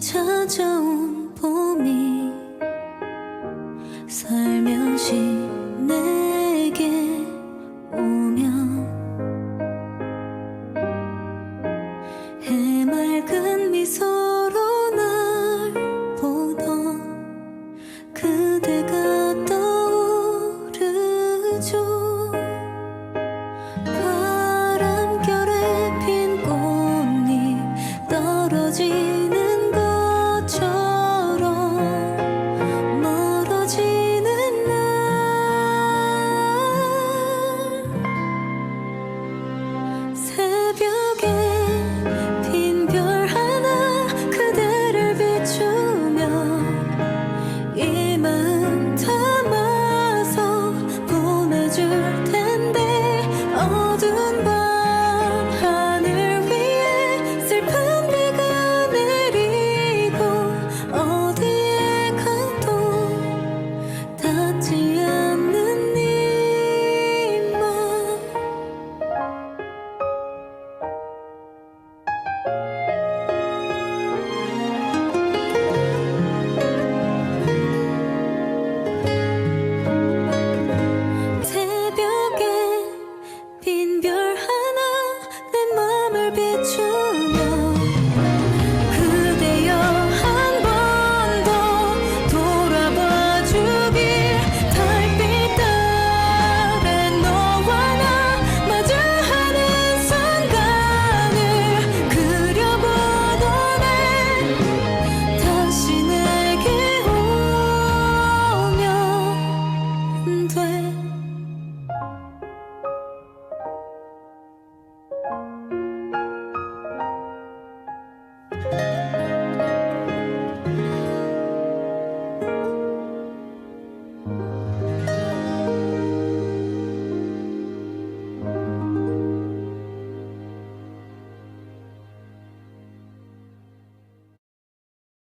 찾아온 봄이 살며시 내게 오면 해맑은 미소로 날 보던 그대가 떠오르죠.